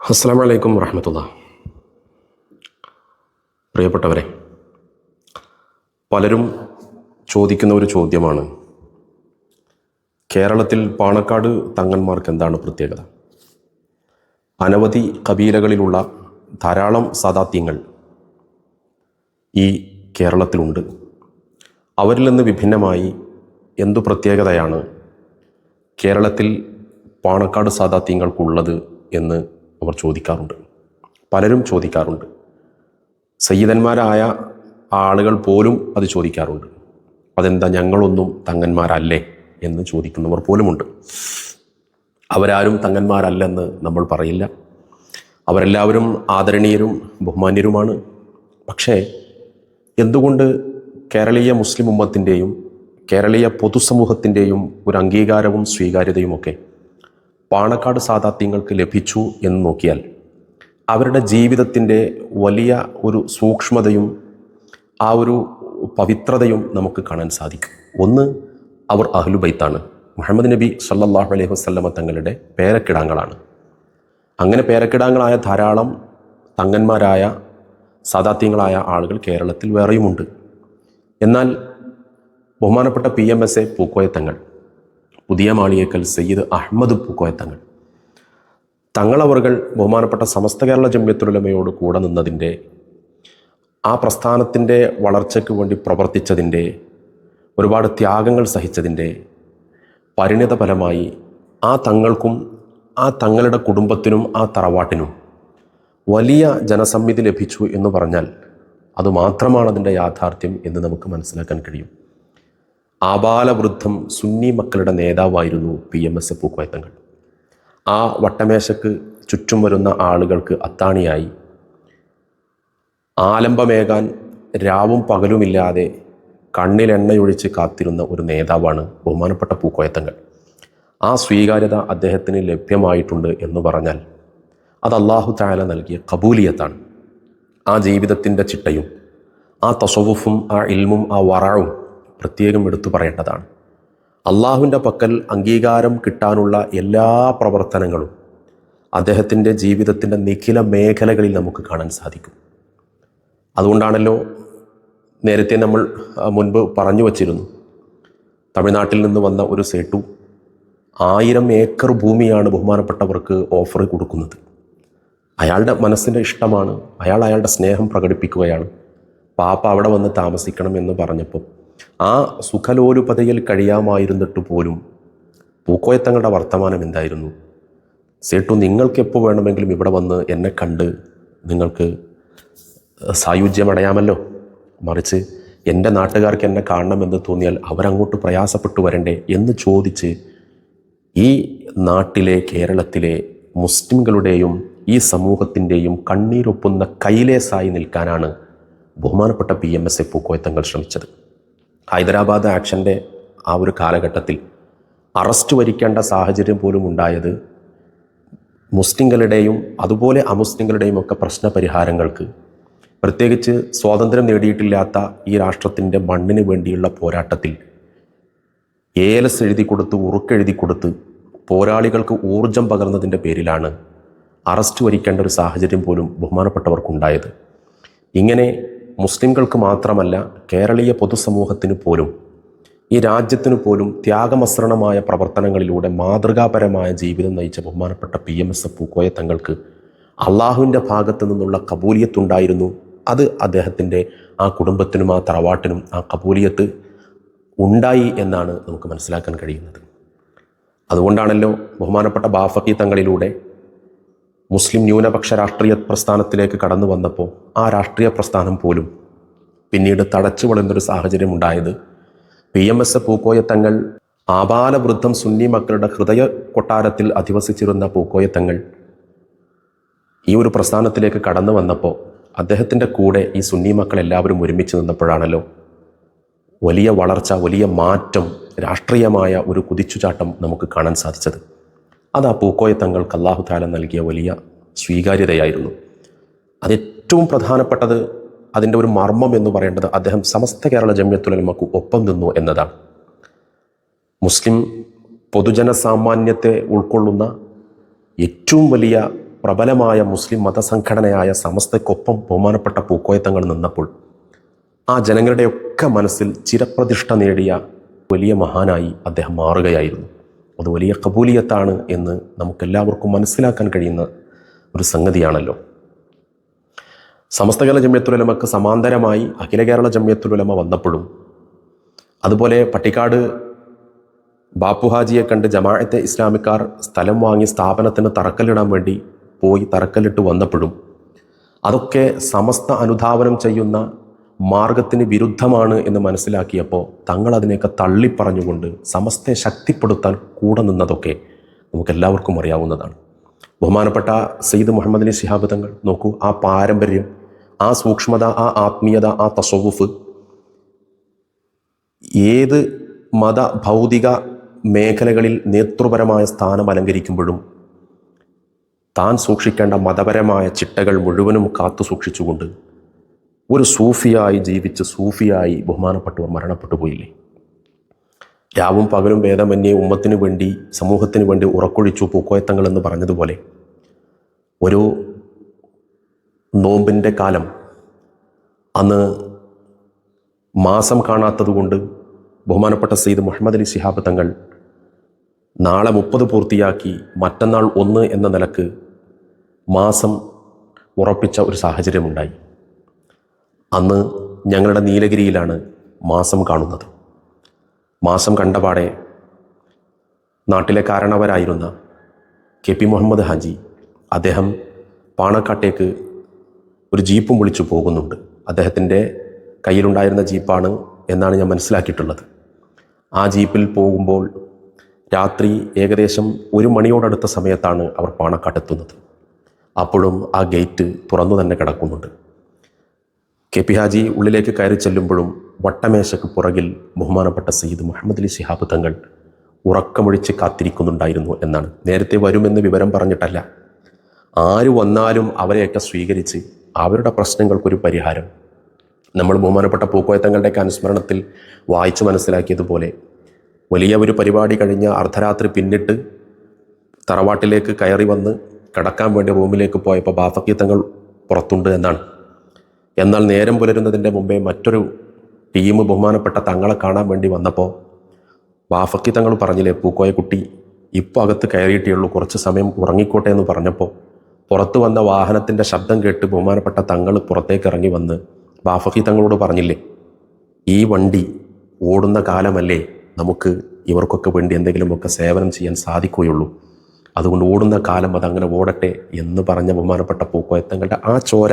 അസ്സാം വലൈക്കും വറഹമത്തുള്ള പ്രിയപ്പെട്ടവരെ പലരും ചോദിക്കുന്ന ഒരു ചോദ്യമാണ് കേരളത്തിൽ പാണക്കാട് തങ്ങന്മാർക്ക് എന്താണ് പ്രത്യേകത? അനവധി കബീലകളിലുള്ള ധാരാളം സദാത്യങ്ങൾ ഈ കേരളത്തിലുണ്ട്. അവരിൽ നിന്ന് വിഭിന്നമായി എന്തു പ്രത്യേകതയാണ് കേരളത്തിൽ പാണക്കാട് സാദാത്യങ്ങൾക്കുള്ളത് എന്ന് അവർ ചോദിക്കാറുണ്ട്. പലരും ചോദിക്കാറുണ്ട്. സയ്യിദന്മാരായ ആളുകൾ പോലും അത് ചോദിക്കാറുണ്ട്. അതെന്താ ഞങ്ങളൊന്നും തങ്ങന്മാരല്ലേ എന്ന് ചോദിക്കുന്നവർ പോലുമുണ്ട്. അവരാരും തങ്ങന്മാരല്ലെന്ന് നമ്മൾ പറയില്ല. അവരെല്ലാവരും ആദരണീയരും ബഹുമാന്യരുമാണ്. പക്ഷേ എന്തുകൊണ്ട് കേരളീയ മുസ്ലിം ഉമ്മത്തിന്റെയും കേരളീയ പൊതുസമൂഹത്തിന്റെയും ഒരു അംഗീകാരവും സ്വീകാര്യതയുമൊക്കെ പാണക്കാട് സാദാത്യങ്ങൾക്ക് ലഭിച്ചു എന്ന് നോക്കിയാൽ അവരുടെ ജീവിതത്തിന്റെ വലിയ ഒരു സൂക്ഷ്മതയും ആ ഒരു പവിത്രതയും നമുക്ക് കാണാൻ സാധിക്കും. ഒന്ന് അവർ അഹ്ലുബൈത്താണ് മുഹമ്മദ് നബി സല്ലാഹു അലൈഹി വസ്ലമ തങ്ങളുടെ പേരക്കിടാങ്ങളാണ്. അങ്ങനെ പേരക്കിടാങ്ങളായ ധാരാളം തങ്ങന്മാരായ സാദാത്യങ്ങളായ ആളുകൾ കേരളത്തിൽ വേറെയുമുണ്ട്. എന്നാൽ ബഹുമാനപ്പെട്ട P M S A Pookoya Thangal പുതിയ മാളിയേക്കൽ സയ്യിദ് അഹമ്മദ് പൂക്കോയ തങ്ങൾ. തങ്ങളവറുകൾ ബഹുമാനപ്പെട്ട സമസ്ത കേരള ജമ്യത്തുലമയോട് കൂടെ നിന്നതിന്റെ ആ പ്രസ്ഥാനത്തിന്റെ വളർച്ചയ്ക്ക് വേണ്ടി പ്രവർത്തിച്ചതിന്റെ ഒരുപാട് ത്യാഗങ്ങൾ സഹിച്ചതിന്റെ പരിണിത ഫലമായി ആ തങ്ങൾക്കും ആ തങ്ങളുടെ കുടുംബത്തിനും ആ തറവാട്ടിനും വലിയ ജനസമ്മിതി ലഭിച്ചു എന്ന് പറഞ്ഞാൽ അതുമാത്രമാണ് അതിന്റെ യാഥാർത്ഥ്യം എന്ന് നമുക്ക് മനസ്സിലാക്കാൻ കഴിയും. ആബാലവൃദ്ധം സുന്നി മക്കളുടെ നേതാവായിരുന്നു പി എം എസ് പൂക്കോയത്തങ്ങൾ. ആ വട്ടമേശക്ക് ചുറ്റും വരുന്ന ആളുകൾക്ക് അത്താണിയായി. ആലംബമേകാൻ രാവും പകലുമില്ലാതെ കണ്ണിലെണ്ണയൊഴിച്ച് കാത്തിരുന്ന ഒരു നേതാവാണ് ബഹുമാനപ്പെട്ട പൂക്കോയത്തങ്ങൾ. ആ സ്വീകാര്യത അദ്ദേഹത്തിന് ലഭ്യമായിട്ടുണ്ട് എന്ന് പറഞ്ഞാൽ അത് അള്ളാഹു താല നൽകിയ കബൂലിയത്താണ്. ആ ജീവിതത്തിന്റെ ചിട്ടയും ആ തസവുഫും ആ ഇൽമും ആ വറവും പ്രത്യേകം എടുത്തു പറയേണ്ടതാണ്. അള്ളാഹുവിന്റെ പക്കൽ അംഗീകാരം കിട്ടാനുള്ള എല്ലാ പ്രവർത്തനങ്ങളും അദ്ദേഹത്തിന്റെ ജീവിതത്തിന്റെ നിഖില മേഖലകളിൽ നമുക്ക് കാണാൻ സാധിക്കും. അതുകൊണ്ടാണല്ലോ നേരത്തെ നമ്മൾ മുൻപ് പറഞ്ഞു വച്ചിരുന്നു തമിഴ്നാട്ടിൽ നിന്ന് വന്ന ഒരു സേട്ടു ആയിരം ഏക്കർ ഭൂമിയാണ് ബഹുമാനപ്പെട്ടവർക്ക് ഓഫർ കൊടുക്കുന്നത്. അയാളുടെ മനസ്സിന്റെ ഇഷ്ടമാണ് അയാൾ അയാളുടെ സ്നേഹം പ്രകടിപ്പിക്കുകയാണ്. പാപ്പ അവിടെ വന്ന് താമസിക്കണം എന്ന് പറഞ്ഞപ്പോൾ ആ സുഖലോലുപതയിൽ കഴിയാമായിരുന്നിട്ട് പോലും പൂക്കോയത്തങ്ങളുടെ വർത്തമാനം എന്തായിരുന്നു? സേട്ടു നിങ്ങൾക്ക് എപ്പോൾ വേണമെങ്കിലും ഇവിടെ വന്ന് എന്നെ കണ്ട് നിങ്ങൾക്ക് സായുജ്യമടയാമല്ലോ. മറിച്ച് എന്റെ നാട്ടുകാർക്ക് എന്നെ കാണണമെന്ന് തോന്നിയാൽ അവരങ്ങോട്ട് പ്രയാസപ്പെട്ടു വരണ്ടേ എന്ന് ചോദിച്ച് ഈ നാട്ടിലെ കേരളത്തിലെ മുസ്ലിംകളുടെയും ഈ സമൂഹത്തിന്റെയും കണ്ണീരൊപ്പുന്ന കൈലേസായി നിൽക്കാനാണ് ബഹുമാനപ്പെട്ട P M S A Pookoya Thangal ശ്രമിച്ചത്. ഹൈദരാബാദ് ആക്ഷന്റെ ആ ഒരു കാലഘട്ടത്തിൽ അറസ്റ്റ് വരിക്കേണ്ട സാഹചര്യം പോലും ഉണ്ടായത് മുസ്ലിങ്ങളുടെയും അതുപോലെ അമുസ്ലിങ്ങളുടെയും ഒക്കെ പ്രശ്ന പരിഹാരങ്ങൾക്ക് പ്രത്യേകിച്ച് സ്വാതന്ത്ര്യം നേടിയിട്ടില്ലാത്ത ഈ രാഷ്ട്രത്തിന്റെ മണ്ണിന് വേണ്ടിയുള്ള പോരാട്ടത്തിൽ ഏലസ് എഴുതി കൊടുത്ത് ഉറുക്കെഴുതി കൊടുത്ത് പോരാളികൾക്ക് ഊർജം പകർന്നതിന്റെ പേരിലാണ് അറസ്റ്റ് വരിക്കേണ്ട ഒരു സാഹചര്യം പോലും ബഹുമാനപ്പെട്ടവർക്കുണ്ടായത്. ഇങ്ങനെ മുസ്ലിംകൾക്ക് മാത്രമല്ല കേരളീയ പൊതുസമൂഹത്തിന് പോലും ഈ രാജ്യത്തിന് പോലും ത്യാഗമസൃണമായ പ്രവർത്തനങ്ങളിലൂടെ മാതൃകാപരമായ ജീവിതം നയിച്ച ബഹുമാനപ്പെട്ട പി എം എസ് പൂക്കോയ തങ്ങൾക്ക് അള്ളാഹുവിന്റെ ഭാഗത്തു നിന്നുള്ള കബൂലിയത്തുണ്ടായിരുന്നു. അത് അദ്ദേഹത്തിന്റെ ആ കുടുംബത്തിനും ആ തറവാട്ടിനും ആ കബൂലിയത്ത് ഉണ്ടായി എന്നാണ് നമുക്ക് മനസ്സിലാക്കാൻ കഴിയുന്നത്. അതുകൊണ്ടാണല്ലോ ബഹുമാനപ്പെട്ട ബാഫക്കി തങ്ങളിലൂടെ മുസ്ലിം ന്യൂനപക്ഷ രാഷ്ട്രീയ പ്രസ്ഥാനത്തിലേക്ക് കടന്നു വന്നപ്പോൾ ആ രാഷ്ട്രീയ പ്രസ്ഥാനം പോലും പിന്നീട് തടച്ചു വളരുന്നൊരു സാഹചര്യം ഉണ്ടായത് P M S Pookoya Thangal ആബാലവൃദ്ധം Sunni മക്കളുടെ ഹൃദയ കൊട്ടാരത്തിൽ അധിവസിച്ചിരുന്ന പൂക്കോയ തങ്ങൾ ഈ ഒരു പ്രസ്ഥാനത്തിലേക്ക് കടന്നു വന്നപ്പോൾ അദ്ദേഹത്തിന്റെ കൂടെ ഈ സുന്നി മക്കൾ എല്ലാവരും ഒരുമിച്ച് നിന്നപ്പോഴാണല്ലോ വലിയ വളർച്ച വലിയ മാറ്റം രാഷ്ട്രീയമായ ഒരു കുതിച്ചുചാട്ടം നമുക്ക് കാണാൻ സാധിച്ചത്. അത് ആ പൂക്കോയ തങ്ങൾക്ക് അള്ളാഹു താല നൽകിയ വലിയ സ്വീകാര്യതയായിരുന്നു. അത് ഏറ്റവും പ്രധാനപ്പെട്ടത് അതിന്റെ ഒരു മർമ്മം എന്ന് പറയേണ്ടത് അദ്ദേഹം സമസ്ത കേരള ജമ്യത്തുലമക്ക് ഒപ്പം നിന്നു എന്നതാണ്. മുസ്ലിം പൊതുജന സാമാന്യത്തെ ഉൾക്കൊള്ളുന്ന ഏറ്റവും വലിയ പ്രബലമായ മുസ്ലിം മതസംഘടനയായ സമസ്തയ്ക്കൊപ്പം ബഹുമാനപ്പെട്ട പൂക്കോയത്തങ്ങൾ നിന്നപ്പോൾ ആ ജനങ്ങളുടെയൊക്കെ മനസ്സിൽ ചിരപ്രതിഷ്ഠ നേടിയ വലിയ മഹാനായി അദ്ദേഹം മാറുകയായിരുന്നു. അത് വലിയ കബൂലിയത്താണ് എന്ന് നമുക്കെല്ലാവർക്കും മനസ്സിലാക്കാൻ കഴിയുന്ന ഒരു സംഗതിയാണല്ലോ. സമസ്ത കേരള ജമ്യത്തുലമക്ക് സമാന്തരമായി അഖില കേരള ജമ്യത്തുലമ വന്നപ്പോഴും അതുപോലെ പട്ടിക്കാട് ബാപ്പുഹാജിയെ കണ്ട് ജമാഅത്തെ ഇസ്ലാമിക്കാർ സ്ഥലം വാങ്ങി സ്ഥാപനത്തിന് തറക്കല്ലിടാൻ വേണ്ടി പോയി തറക്കല്ലിട്ട് വന്നപ്പോഴും അതൊക്കെ സമസ്ത അനുധാവനം ചെയ്യുന്ന മാർഗത്തിന് വിരുദ്ധമാണ് എന്ന് മനസ്സിലാക്കിയപ്പോൾ തങ്ങൾ അതിനെയൊക്കെ തള്ളിപ്പറഞ്ഞുകൊണ്ട് സമസ്തയെ ശക്തിപ്പെടുത്താൻ കൂടെ നിന്നതൊക്കെ നമുക്കെല്ലാവർക്കും അറിയാവുന്നതാണ്. ബഹുമാനപ്പെട്ട സയ്യിദ് മുഹമ്മദിനെ ശിഹാബ് തങ്ങൾ നോക്കൂ ആ പാരമ്പര്യം ആ സൂക്ഷ്മത ആ ആത്മീയത ആ തസവുഫ് ഏത് മത ഭൗതിക മേഖലകളിൽ നേതൃപരമായ സ്ഥാനം അലങ്കരിക്കുമ്പോഴും താൻ സൂക്ഷിക്കേണ്ട മതപരമായ ചിട്ടകൾ മുഴുവനും കാത്തു സൂക്ഷിച്ചുകൊണ്ട് ഒരു സൂഫിയായി ജീവിച്ച് സൂഫിയായി ബഹുമാനപ്പെട്ടവർ മരണപ്പെട്ടു പോയില്ലേ? രാവും പകലും ഭേദമന്യേ ഉമ്മത്തിനു വേണ്ടി സമൂഹത്തിന് വേണ്ടി ഉറക്കൊഴിച്ചു പൂക്കോയത്തങ്ങൾ എന്ന് പറഞ്ഞതുപോലെ ഒരു നോമ്പിന്റെ കാലം അന്ന് മാസം കാണാത്തതുകൊണ്ട് ബഹുമാനപ്പെട്ട സെയ്ദ് മുഹമ്മദ് അലി ശിഹാബ് തങ്ങൾ നാളെ മുപ്പത് പൂർത്തിയാക്കി മറ്റന്നാൾ ഒന്ന് എന്ന നിലയ്ക്ക് മാസം ഉറപ്പിച്ച ഒരു സാഹചര്യമുണ്ടായി. അന്ന് ഞങ്ങളുടെ നീലഗിരിയിലാണ് മാസം കാണുന്നത്. മാസം കണ്ടപാടെ നാട്ടിലെ കാരണവരായിരുന്ന കെ പി മുഹമ്മദ് ഹാജി അദ്ദേഹം പാണക്കാട്ടേക്ക് ഒരു ജീപ്പും വിളിച്ചു പോകുന്നുണ്ട്. അദ്ദേഹത്തിന്റെ കയ്യിലുണ്ടായിരുന്ന ജീപ്പാണ് എന്നാണ് ഞാൻ മനസ്സിലാക്കിയിട്ടുള്ളത്. ആ ജീപ്പിൽ പോകുമ്പോൾ രാത്രി ഏകദേശം ഒരു മണിയോടടുത്ത സമയത്താണ് അവർ പാണക്കാട്ടെത്തുന്നത്. അപ്പോഴും ആ ഗേറ്റ് തുറന്നു തന്നെ കിടക്കുന്നുണ്ട്. കെ പി ഹാജി ഉള്ളിലേക്ക് കയറി ചെല്ലുമ്പോഴും വട്ടമേശയ്ക്ക് പുറകിൽ ബഹുമാനപ്പെട്ട സയ്യിദ് മുഹമ്മദ് അലി ശിഹാബ് തങ്ങൾ ഉറക്കമൊഴിച്ച് കാത്തിരിക്കുന്നുണ്ടായിരുന്നു എന്നാണ്. നേരത്തെ വരുമെന്ന് വിവരം പറഞ്ഞിട്ടല്ല. ആര് വന്നാലും അവരെയൊക്കെ സ്വീകരിച്ച് അവരുടെ പ്രശ്നങ്ങൾക്കൊരു പരിഹാരം. നമ്മൾ ബഹുമാനപ്പെട്ട പൂക്കോയ പൂക്കോയത്തങ്ങളുടെയൊക്കെ അനുസ്മരണത്തിൽ വായിച്ചു മനസ്സിലാക്കിയതുപോലെ വലിയ ഒരു പരിപാടി കഴിഞ്ഞ അർദ്ധരാത്രി പിന്നിട്ട് തറവാട്ടിലേക്ക് കയറി വന്ന് കിടക്കാൻ വേണ്ടി റൂമിലേക്ക് പോയപ്പോൾ ബാഫക്കീത്തങ്ങൾ പുറത്തുണ്ട് എന്നാണ്. എന്നാൽ നേരം പുലരുന്നതിന്റെ മുമ്പേ മറ്റൊരു ടീം ബഹുമാനപ്പെട്ട തങ്ങളെ കാണാൻ വേണ്ടി വന്നപ്പോൾ വാഫക്കി തങ്ങൾ പറഞ്ഞില്ലേ പൂക്കോയ കുട്ടി ഇപ്പോൾ അകത്ത് കയറിയിട്ടേ ഉള്ളൂ കുറച്ച് സമയം ഉറങ്ങിക്കോട്ടെ എന്ന് പറഞ്ഞപ്പോൾ പുറത്തു വന്ന വാഹനത്തിന്റെ ശബ്ദം കേട്ട് ബഹുമാനപ്പെട്ട തങ്ങൾ പുറത്തേക്ക് ഇറങ്ങി വന്ന് വാഫക്കി തങ്ങളോട് പറഞ്ഞില്ലേ ഈ വണ്ടി ഓടുന്ന കാലമല്ലേ നമുക്ക് ഇവർക്കൊക്കെ വേണ്ടി എന്തെങ്കിലുമൊക്കെ സേവനം ചെയ്യാൻ സാധിക്കുകയുള്ളൂ. അതുകൊണ്ട് ഓടുന്ന കാലം അതങ്ങനെ ഓടട്ടെ എന്ന് പറഞ്ഞ ബഹുമാനപ്പെട്ട പൂക്കോയത്തങ്ങളുടെ ആ ചോര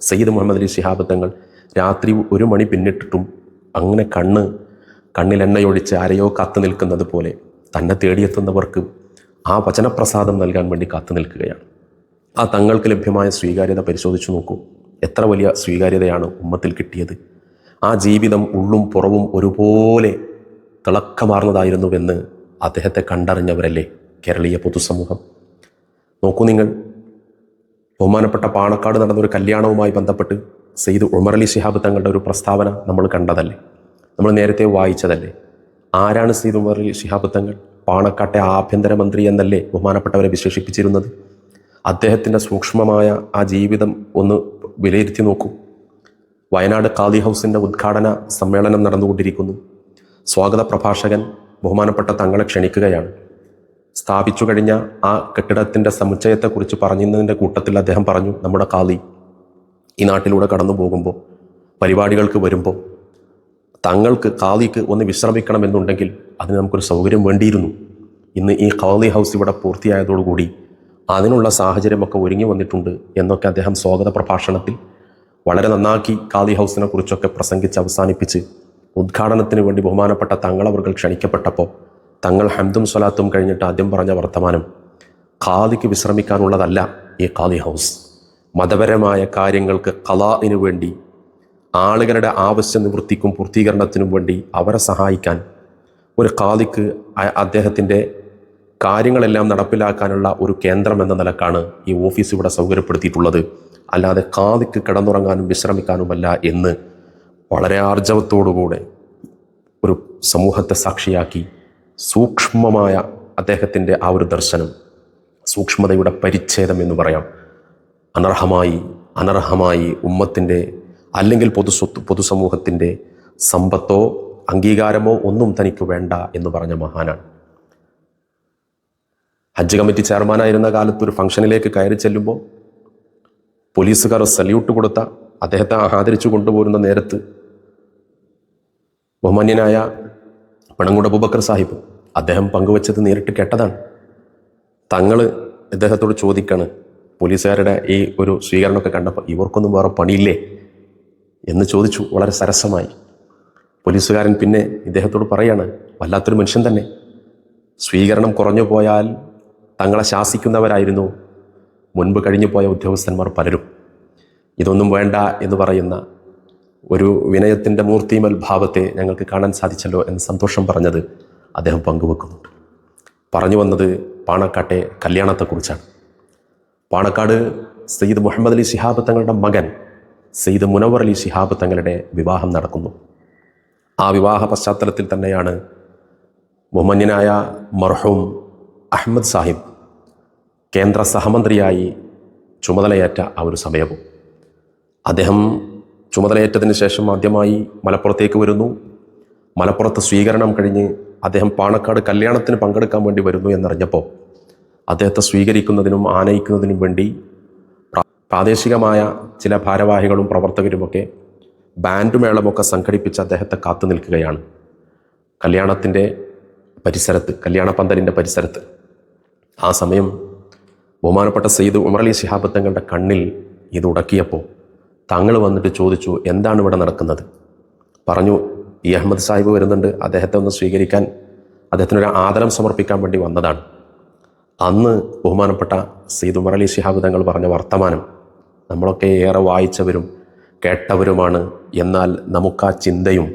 സയ്യിദ് മുഹമ്മദ് അലി ശിഹാബ് തങ്ങൾ രാത്രി ഒരു മണി പിന്നിട്ടിട്ടും അങ്ങനെ കണ്ണ് കണ്ണിൽ എണ്ണയൊഴിച്ച് ആരെയോ കാത്തു നിൽക്കുന്നത് പോലെ തന്നെ തേടിയെത്തുന്നവർക്ക് ആ വചനപ്രസാദം നൽകാൻ വേണ്ടി കാത്തു നിൽക്കുകയാണ്. ആ തങ്ങൾക്ക് ലഭ്യമായ സ്വീകാര്യത പരിശോധിച്ചു നോക്കൂ. എത്ര വലിയ സ്വീകാര്യതയാണ് ഉമ്മത്തിൽ കിട്ടിയത്. ആ ജീവിതം ഉള്ളും പുറവും ഒരുപോലെ തിളക്കമാർന്നതായിരുന്നുവെന്ന് അദ്ദേഹത്തെ കണ്ടറിഞ്ഞവരല്ലേ കേരളീയ പൊതുസമൂഹം. നോക്കൂ നിങ്ങൾ ബഹുമാനപ്പെട്ട പാണക്കാട് നടന്ന ഒരു കല്യാണവുമായി ബന്ധപ്പെട്ട് സെയ്ദ് ഉമർ അലി ശിഹാബ് തങ്ങളുടെ ഒരു പ്രസ്താവന നമ്മൾ കണ്ടതല്ലേ? നമ്മൾ നേരത്തെ വായിച്ചതല്ലേ? ആരാണ് സെയ്ദ് ഉമർ അലി ശിഹാബ് തങ്ങൾ? പാണക്കാട്ടെ ആഭ്യന്തരമന്ത്രി എന്നല്ലേ ബഹുമാനപ്പെട്ടവരെ വിശേഷിപ്പിച്ചിരുന്നത്? അദ്ദേഹത്തിന്റെ സൂക്ഷ്മമായ ആ ജീവിതം ഒന്ന് വിലയിരുത്തി നോക്കൂ. വയനാട് കാദി ഹൗസിന്റെ ഉദ്ഘാടന സമ്മേളനം നടന്നുകൊണ്ടിരിക്കുന്നു. സ്വാഗത പ്രഭാഷകൻ ബഹുമാനപ്പെട്ട തങ്ങളെ ക്ഷണിക്കുകയാണ്. സ്ഥാപിച്ചു കഴിഞ്ഞ ആ കെട്ടിടത്തിന്റെ സമുച്ചയത്തെക്കുറിച്ച് പറഞ്ഞതിന്റെ കൂട്ടത്തിൽ അദ്ദേഹം പറഞ്ഞു നമ്മുടെ കാളി ഈ നാട്ടിലൂടെ കടന്നു പോകുമ്പോൾ പരിപാടികൾക്ക് വരുമ്പോൾ തങ്ങൾക്ക് കാളിക്ക് ഒന്ന് വിശ്രമിക്കണമെന്നുണ്ടെങ്കിൽ അതിന് നമുക്കൊരു സൗകര്യം വേണ്ടിയിരുന്നു. ഇന്ന് ഈ കാളി ഹൗസ് ഇവിടെ പൂർത്തിയായതോടുകൂടി അതിനുള്ള സാഹചര്യമൊക്കെ ഒരുങ്ങി വന്നിട്ടുണ്ട് എന്നൊക്കെ അദ്ദേഹം സ്വാഗത പ്രഭാഷണത്തിൽ വളരെ നന്നാക്കി കാളി ഹൗസിനെ കുറിച്ചൊക്കെ പ്രസംഗിച്ച് അവസാനിപ്പിച്ച് ഉദ്ഘാടനത്തിന് വേണ്ടി ബഹുമാനപ്പെട്ട തങ്ങളവർകൾ ക്ഷണിക്കപ്പെട്ടപ്പോൾ തങ്ങൾ ഹംദും സ്വലാത്തും കഴിഞ്ഞിട്ട് ആദ്യം പറഞ്ഞ വർത്തമാനം ഖാദിക്ക് വിശ്രമിക്കാനുള്ളതല്ല ഈ ഖാദി ഹൗസ്. മതപരമായ കാര്യങ്ങൾക്ക് കലാഇനു വേണ്ടി ആളുകളുടെ ആവശ്യ നിവൃത്തിക്കും പൂർത്തീകരണത്തിനും വേണ്ടി അവരെ സഹായിക്കാൻ ഒരു ഖാദിക്ക് അദ്ദേഹത്തിന്റെ കാര്യങ്ങളെല്ലാം നടപ്പിലാക്കാനുള്ള ഒരു കേന്ദ്രം എന്ന നിലക്കാണ് ഈ ഓഫീസ് ഇവിടെ സൗകര്യപ്പെടുത്തിയിട്ടുള്ളത്. അല്ലാതെ ഖാദിക്ക് കിടന്നുറങ്ങാനും വിശ്രമിക്കാനുമല്ല എന്ന് വളരെ ആർജവത്തോടുകൂടെ ഒരു സമൂഹത്തെ സാക്ഷിയാക്കി സൂക്ഷ്മമായ അദ്ദേഹത്തിന്റെ ആ ഒരു ദർശനം സൂക്ഷ്മതയുടെ പരിച്ഛേദം എന്ന് പറയാം. അനർഹമായി അനർഹമായി ഉമ്മത്തിന്റെ അല്ലെങ്കിൽ പൊതുസ്വത്ത് പൊതുസമൂഹത്തിന്റെ സമ്പത്തോ അംഗീകാരമോ ഒന്നും തനിക്ക് വേണ്ട എന്ന് പറഞ്ഞ മഹാനാണ്. ഹജ്ജ് കമ്മിറ്റി ചെയർമാനായിരുന്ന കാലത്ത് ഒരു ഫംഗ്ഷനിലേക്ക് കയറി ചെല്ലുമ്പോൾ പോലീസുകാർ സല്യൂട്ട് കൊടുത്ത അദ്ദേഹത്തെ ആദരിച്ചു കൊണ്ടുപോരുന്ന നേരത്ത് ബഹുമാന്യനായ പണങ്കുട അബൂബക്കർ സാഹിബ് അദ്ദേഹം പങ്കുവച്ചത് നേരിട്ട് കേട്ടതാണ്. തങ്ങൾ ഇദ്ദേഹത്തോട് ചോദിക്കാണ് പോലീസുകാരുടെ ഈ ഒരു സ്വീകരണമൊക്കെ കണ്ടപ്പോൾ ഇവർക്കൊന്നും വേറെ പണിയില്ലേ? എന്ന് ചോദിച്ചു വളരെ സരസമായി. പോലീസുകാരൻ പിന്നെ ഇദ്ദേഹത്തോട് പറയാണ് വല്ലാത്തൊരു മനുഷ്യൻ തന്നെ. സ്വീകരണം കുറഞ്ഞു പോയാൽ തങ്ങളെ ശാസിക്കുന്നവരായിരുന്നു. മുൻപ് കഴിഞ്ഞു പോയ ഉദ്യോഗസ്ഥന്മാർ പലരും. ഇതൊന്നും വേണ്ട എന്ന് പറയുന്ന ഒരു വിനയത്തിന്റെ മൂർത്തിമൽ ഭാവത്തെ ഞങ്ങൾക്ക് കാണാൻ സാധിച്ചല്ലോ എന്ന് സന്തോഷം പറഞ്ഞത് അദ്ദേഹം പങ്കുവെക്കുന്നുണ്ട് പറഞ്ഞു വന്നത് പാണക്കാട്ടെ കല്യാണത്തെക്കുറിച്ചാണ്. പാണക്കാട് സയ്യിദ് മുഹമ്മദ് അലി ശിഹാബ് തങ്ങളുടെ മകൻ സയ്യിദ് മുനവർ അലി ശിഹാബ് തങ്ങളുടെ വിവാഹം നടക്കുന്നു. ആ വിവാഹ പശ്ചാത്തലത്തിൽ തന്നെയാണ് ബഹുമാന്യനായ മർഹൂം അഹമ്മദ് സാഹിബ് കേന്ദ്ര സഹമന്ത്രിയായി ചുമതലയേറ്റ ആ ഒരു സമയവും. അദ്ദേഹം ചുമതലയേറ്റതിന് ശേഷം ആദ്യമായി മലപ്പുറത്തേക്ക് വരുന്നു. മലപ്പുറത്ത് സ്വീകരണം കഴിഞ്ഞ് അദ്ദേഹം പാണക്കാട് കല്യാണത്തിന് പങ്കെടുക്കാൻ വേണ്ടി വരുന്നു എന്നറിഞ്ഞപ്പോൾ അദ്ദേഹത്തെ സ്വീകരിക്കുന്നതിനും ആനയിക്കുന്നതിനും വേണ്ടി പ്രാദേശികമായ ചില ഭാരവാഹികളും പ്രവർത്തകരുമൊക്കെ ബാൻഡ് മേളമൊക്കെ സംഘടിപ്പിച്ച് അദ്ദേഹത്തെ കാത്തു നിൽക്കുകയാണ്. കല്യാണത്തിന്റെ പരിസരത്ത് കല്യാണ പന്തലിന്റെ പരിസരത്ത്. ആ സമയം ബഹുമാനപ്പെട്ട സെയ്ദ് ഉമർ അലി ശിഹാബ് തങ്ങളുടെ കണ്ണിൽ ഇത് ഉടക്കിയപ്പോൾ തങ്ങൾ വന്നിട്ട് ചോദിച്ചു എന്താണ് ഇവിടെ നടക്കുന്നത്? പറഞ്ഞു ഈ അഹമ്മദ് സാഹിബ് വരുന്നുണ്ട്. അദ്ദേഹത്തെ ഒന്ന് സ്വീകരിക്കാൻ അദ്ദേഹത്തിനൊരു ആദരം സമർപ്പിക്കാൻ വേണ്ടി വന്നതാണ്. അന്ന് ബഹുമാനപ്പെട്ട സയ്യിദ് ഉമർ അലി ശിഹാബ് തങ്ങൾ പറഞ്ഞ വർത്തമാനം നമ്മളൊക്കെ ഏറെ വായിച്ചവരും കേട്ടവരുമാണ്. എന്നാൽ നമുക്ക് ആ ചിന്തയും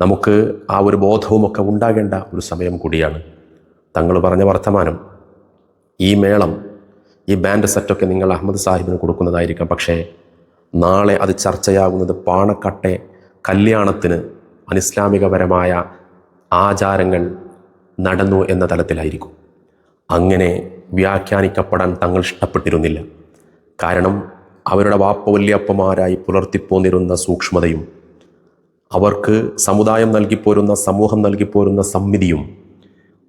നമുക്ക് ആ ഒരു ബോധവുമൊക്കെ ഉണ്ടാകേണ്ട ഒരു സമയം കൂടിയാണ്. തങ്ങൾ പറഞ്ഞ വർത്തമാനം ഈ മേളം ഈ ബാൻഡ് സെറ്റൊക്കെ നിങ്ങൾ അഹമ്മദ് സാഹിബിന് കൊടുക്കുന്നതായിരിക്കാം. പക്ഷേ നാളെ അത് ചർച്ചയാകുന്നത് പാണക്കട്ടെ കല്യാണത്തിന് അനിസ്ലാമികപരമായ ആചാരങ്ങൾ നടന്നു എന്ന തലത്തിലായിരിക്കും. അങ്ങനെ വ്യാഖ്യാനിക്കപ്പെടാൻ തങ്ങൾ ഇഷ്ടപ്പെട്ടിരുന്നില്ല. കാരണം അവരുടെ വാപ്പ വല്യപ്പമാരായി പുലർത്തിപ്പോന്നിരുന്ന സൂക്ഷ്മതയും അവർക്ക് സമുദായം നൽകിപ്പോരുന്ന സമൂഹം നൽകിപ്പോരുന്ന സമ്മിതിയും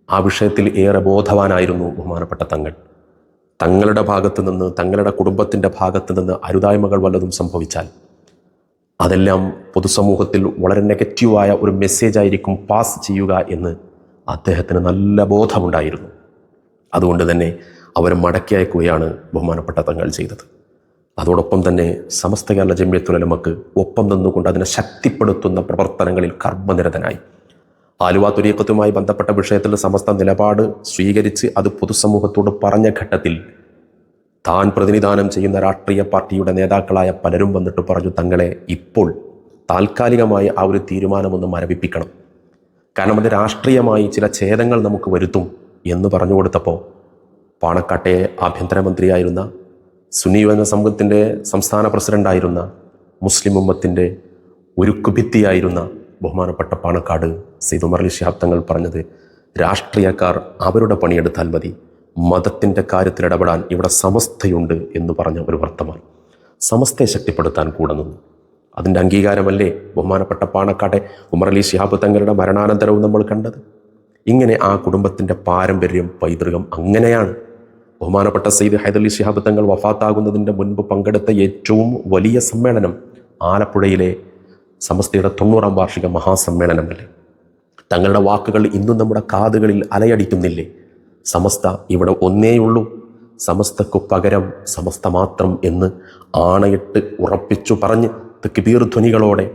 ആ വിഷയത്തിൽ ഏറെ ബോധവാനായിരുന്നു ബഹുമാനപ്പെട്ട തങ്ങൾ. തങ്ങളുടെ ഭാഗത്ത് നിന്ന് തങ്ങളുടെ കുടുംബത്തിന്റെ ഭാഗത്ത് നിന്ന് അരുതായ്മകൾ വല്ലതും സംഭവിച്ചാൽ അതെല്ലാം പൊതുസമൂഹത്തിൽ വളരെ നെഗറ്റീവായ ഒരു മെസ്സേജ് ആയിരിക്കും പാസ് ചെയ്യുക എന്ന് അദ്ദേഹത്തിന് നല്ല ബോധമുണ്ടായിരുന്നു. അതുകൊണ്ട് തന്നെ അവർ മടക്കി അയക്കുകയാണ് ബഹുമാനപ്പെട്ട തങ്ങൾ ചെയ്തത്. അതോടൊപ്പം തന്നെ സമസ്ത കേരള ജമ്യത്തുലമക്ക് ഒപ്പം നിന്നുകൊണ്ട് അതിനെ ശക്തിപ്പെടുത്തുന്ന പ്രവർത്തനങ്ങളിൽ കർമ്മനിരതനായി. ആലുവ തുരീക്കത്തുമായി ബന്ധപ്പെട്ട വിഷയത്തിൽ സമസ്ത നിലപാട് സ്വീകരിച്ച് അത് പൊതുസമൂഹത്തോട് പറഞ്ഞ ഘട്ടത്തിൽ താൻ പ്രതിനിധാനം ചെയ്യുന്ന രാഷ്ട്രീയ പാർട്ടിയുടെ നേതാക്കളായ പലരും വന്നിട്ട് പറഞ്ഞു തങ്ങളെ ഇപ്പോൾ താൽക്കാലികമായി ആ ഒരു തീരുമാനമൊന്ന് മരവിപ്പിക്കണം. കാരണം അത് രാഷ്ട്രീയമായി ചില ഛേദങ്ങൾ നമുക്ക് വരുത്തും എന്ന് പറഞ്ഞു കൊടുത്തപ്പോൾ പാണക്കാട്ടെ ആഭ്യന്തരമന്ത്രിയായിരുന്ന സുന്നി യുവജന സമൂഹത്തിന്റെ സംസ്ഥാന പ്രസിഡന്റായിരുന്ന മുസ്ലിം ഉമ്മത്തിന്റെ ഉരുക്കുഭിത്തിയായിരുന്ന ബഹുമാനപ്പെട്ട പാണക്കാട് സെയ്ദ് ഉമർ അലി ശിഹാബ് തങ്ങൾ പറഞ്ഞത് രാഷ്ട്രീയക്കാർ അവരുടെ പണിയെടുത്താൽ മതി മതത്തിന്റെ കാര്യത്തിൽ ഇടപെടാൻ ഇവിടെ സമസ്തയുണ്ട് എന്ന് പറഞ്ഞ ഒരു വർത്തമാനം. സമസ്തയെ ശക്തിപ്പെടുത്താൻ കൂടെ നിന്നു. അതിന്റെ അംഗീകാരമല്ലേ ബഹുമാനപ്പെട്ട പാണക്കാട്ടെ ഉമർ അലി ശിഹാബ് തങ്ങളുടെ മരണാനന്തരവും നമ്മൾ കണ്ടത്? ഇങ്ങനെ ആ കുടുംബത്തിന്റെ പാരമ്പര്യം പൈതൃകം അങ്ങനെയാണ്. ബഹുമാനപ്പെട്ട സയ്യിദ് ഹൈദലി ശിഹാബ് തങ്ങൾ വഫാത്താകുന്നതിന്റെ മുൻപ് പങ്കെടുത്ത ഏറ്റവും വലിയ സമ്മേളനം ആലപ്പുഴയിലെ സമസ്തയുടെ തൊണ്ണൂറാം വാർഷിക മഹാസമ്മേളനമല്ലേ? തങ്ങളുടെ വാക്കുകൾ ഇന്നും നമ്മുടെ കാതുകളിൽ അലയടിക്കുന്നില്ലേ? സമസ്ത ഇവിടെ ഒന്നേയുള്ളൂ സമസ്തക്കു പകരം സമസ്ത മാത്രം എന്ന് ആണയിട്ട് ഉറപ്പിച്ചു പറഞ്ഞ് തെക്കുപീർ ധ്വനികളോടെ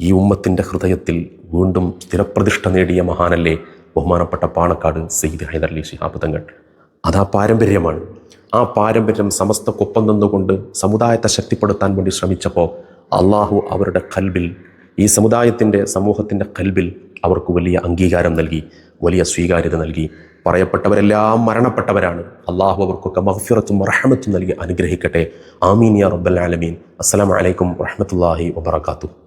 ഈ ഉമ്മത്തിന്റെ ഹൃദയത്തിൽ വീണ്ടും സ്ഥിരപ്രതിഷ്ഠ നേടിയ മഹാനല്ലേ ബഹുമാനപ്പെട്ട പാണക്കാട് സെയ്ദ് ഹൈദർലി ശിഹാബ് തങ്ങൾ. അതാ പാരമ്പര്യമാണ്. ആ പാരമ്പര്യം സമസ്തക്കൊപ്പം നിന്നുകൊണ്ട് സമുദായത്തെ ശക്തിപ്പെടുത്താൻ വേണ്ടി ശ്രമിച്ചപ്പോൾ അള്ളാഹു അവരുടെ കൽബിൽ ഈ സമുദായത്തിന്റെ സമൂഹത്തിന്റെ കൽബിൽ അവർക്ക് വലിയ അംഗീകാരം നൽകി വലിയ സ്വീകാര്യത നൽകി. പറയപ്പെട്ടവരെല്ലാം മരണപ്പെട്ടവരാണ്. അള്ളാഹു അവർക്കൊക്കെ മഹഫിറത്തും റഹ്മത്തും നൽകി അനുഗ്രഹിക്കട്ടെ. ആമീൻ യാ റബ്ബൽ ആലമീൻ. അസ്സലാമു അലൈക്കും വറഹ്മത്തുള്ളാഹി വബറകാതുഹു.